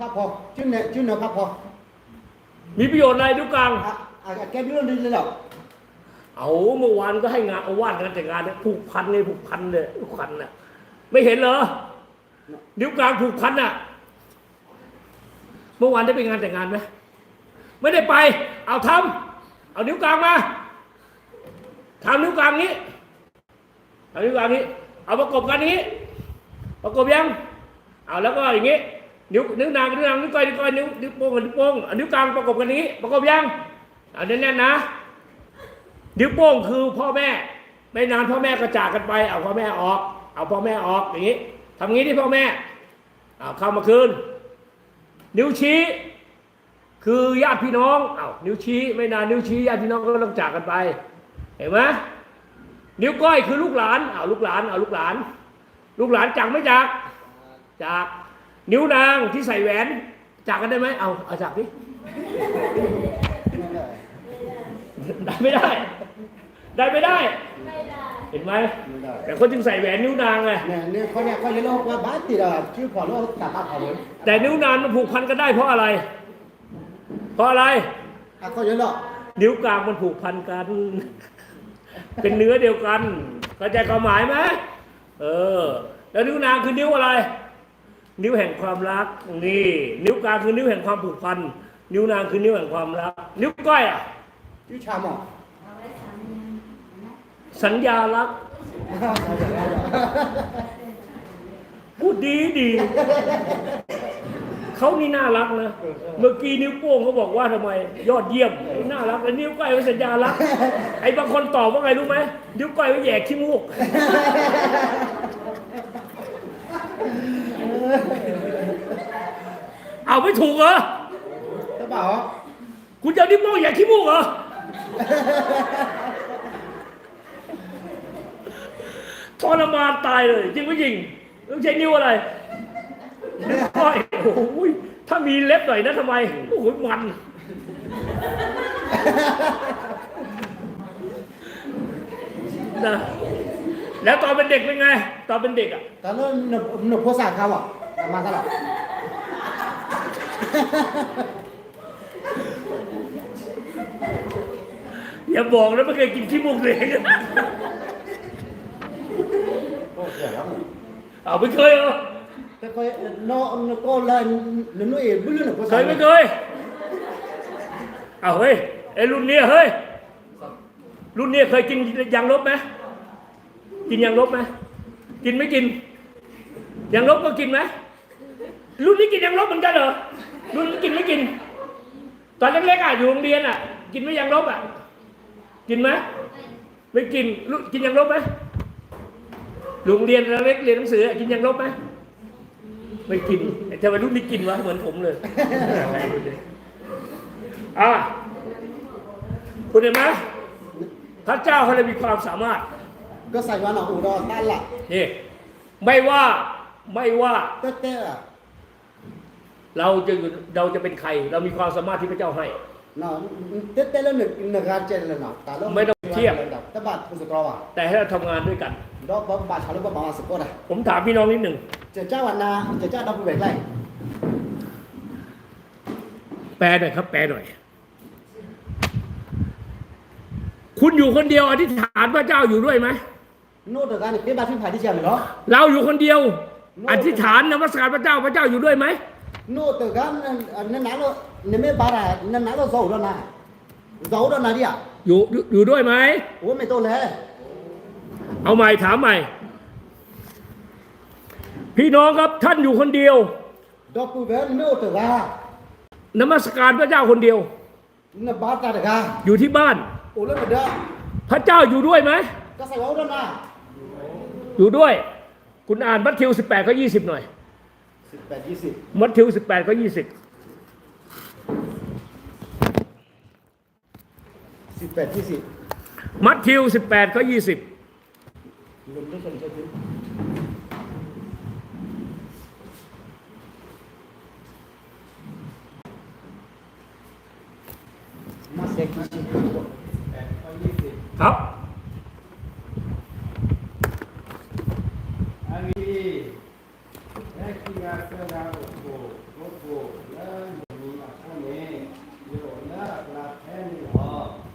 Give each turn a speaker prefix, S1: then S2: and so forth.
S1: พักพอชื่อเนี่ยชื่อเนี่ยพักพอ
S2: มีประโยชน์อะไรนิ้วกลาง
S1: อะอะแกเรื่องนี้เลยเหรอ
S2: เอาเมื่อวานก็ให้งานเอาวาดงานแต่งงานเนี่ยผูกพันเลยผูกพันเลยผูกพันน่ะไม่เห็นเหรอนิ้วกลางผูกพันน่ะ เมื่อวานได้ไปงานแต่งงานไหมไม่ได้ไป เอาทำเอานิ้วกลางมาทำนิ้วกลางนี้เอานิ้วกลางนี้ เอาประกบกันนี้ ประกบยัง เอาแล้วก็อย่างนี้ นิ้วนิ้วนางนิ้วนางนิ้วก้อยนิ้วก้อยนิ้วนิ้วโป้งกับนิ้วโป้งนิ้วกลางประกบกันนี้ ประกบยังเอาแน่นๆนะ นิ้วโป้งคือพ่อแม่ ไม่นานพ่อแม่ก็จากกันไป เอาพ่อแม่ออก เอาพ่อแม่ออกอย่างนี้ทำงี้ที่พ่อแม่เอาเข้ามาคืน นิ้วชี้ คือญาติพี่น้องเอานิ้วชี้ไม่นานนิ้วชี้ญาติพี่น้องก็ต้องจากกันไป เห็นไหมนิ้วก้อยคือลูกหลานเอาลูกหลานเอาลูกหลาน ลูกหลานจากไม่จากจาก นิ้วนางที่ใส่แหวน จากกันได้ไหมเอาเอาจากดิได้ไม่ได้ ได้ไม่ได้ เห็นไหม
S1: ไม่ได้
S2: แต่คนจึงใส่แหวนนิ้วนางไง
S1: เนี่ยเนี่ยเขาเนี่ยเขาจะเล่าว่าบ้านติดอะชื่อพอแล้วกลับบ้านเขาเลย
S2: แต่นิ้วนางมันผูกพันกันได้เพราะอะไร เพราะอะไร
S1: อะเขาจะเล่า
S2: นิ้วกลางมันผูกพันกัน เป็นเนื้อเดียวกันเข้าใจความหมายไหมเออ แล้วนิ้วนางคือนิ้วอะไร นิ้วแห่งความรักนี่นิ้วกลางคือนิ้วแห่งความผูกพัน นิ้วนางคือนิ้วแห่งความรัก นิ้วก้อยอะ
S1: ชื่อชาหมอ
S2: สัญญารักพูดดีดีเขานี่น่ารักนะ เมื่อกี้นิ้วโป้งเขาบอกว่าทำไม ยอดเยี่ยมน่ารักแล้วนิ้วก้อยไว้สัญญารัก ไอ้บางคนตอบว่าไงรู้ไหมนิ้วก้อยไว้แหย่ขี้มูก เอาไม่ถูกเหรอ
S1: จะบอก
S2: คุณจะเอานิ้วโป้งแหย่ขี้มูกเหรอ ทรมานตายเลย จริงไม่จริงต้องใช้นิ้วอะไรนิ้วก้อยโอ้โหถ้ามีเล็บหน่อยนะทำไม โอ้โหมัน นะแล้วตอนเป็นเด็กเป็นไง ตอนเป็นเด็กอะ
S1: ตอนนั้นหนุ่มหนุ่มภาษาเขาอะมาตลอด
S2: อย่าบอกนะไม่เคยกินขี้มูกเลย
S1: โอ้เดี๋ยวแล้ว
S2: เอาไม่เคยเหรอ
S1: แต่เคยนอนก็เลยหนุ่มเอ๋บื้อหนุ่มภา
S2: เค
S1: ษาย
S2: ไม่เคยเอาเฮ้ยไอ้รุ่นเนี้ยเฮ้ย รุ่นเนี้ยเคยกินยางลบไหมกินยางลบไหมกินไม่กินยางลบก็กินไหมรุ่นนี้กินยางลบเหมือนกันเหรอ รุ่นนี้กินไม่กิน ตอนเล็กๆอะอยู่โรงเรียนอะ กินไหม่ยางลบอะ กินไหมไม่กินรุ่นกินยางลบไหมโรงเรียนเล็กเรียนหนังสืออะกินยางลบไหมไม่กินแต่ทำไมรุ่นนี้กินวะเหมือนผมเลยอะคุณเห็นไหมพระเจ้าเขาเลยมีความสามารถ
S1: ก็ใส่วันอะอุดรตั้นละ
S2: นี่ไม่ว่าไม่ว่า
S1: เต้เต้อะ
S2: เราจะอยู่เราจะเป็นใคร เรามีความสามารถที่พระเจ้าให้
S1: เนาะเต้เต้แล้วหนึ่งหนึ่งการเจนเลยเนาะแต่แล้วแต่บาทคุณสกรอะ
S2: แต่ให้เราทำงานด้วยกัน
S1: ดอกบาทเขาเรียกว่าบาสกอร์อะ
S2: ผมถามพี่น้องนิดหนึ่ง
S1: เจ้าเจ้าวันนาเจ้าเจ้าดอกบุเบกไร
S2: แปลหน่อยครับ แปลหน่อย คุณอยู่คนเดียวอธิษฐานพระเจ้าอยู่ด้วยไหม
S1: โน้ตการเป็นบาทที่ผ่านที่เชียงเหรอ
S2: เราอยู่คนเดียว อธิษฐานนมัสการพระเจ้าพระเจ้าอยู่ด้วยไหม
S1: โน้ตการนั่นนั่นเราเนี่ยไม่บาร์นั่นนั่นเราโซ่แล้วนะโซ่แล้วนะดิอะ
S2: อยู่อยู่อยู่ด้วยไหม
S1: โอ้ไม่โตเลย
S2: เอาใหม่ถามใหม่ พี่น้องครับท่านอยู่คนเดียว
S1: ดอกบุเบกโน้ตการ
S2: นมัสการพระเจ้าคนเดียว
S1: นั่นบาทตาเด็กอะ
S2: อยู่ที่บ้าน
S1: โอ้แล้วมันเด้อ
S2: พระเจ้าอยู่ด้วยไหม
S1: ก็ใส่ว่าแล้วนะ
S2: อยู่ด้วย คุณอ่านมัทธิว18ข้อ20 หน่อย
S1: สิดมัทธิวสิบ
S2: แปดก็ยี่สิบ
S1: สิบแปดยี่สิบ
S2: มัทธิวสิบ
S1: แปดก็ยี่สิบแปดก็ยี่สิบ
S2: ครับอันนี้ criar agradável.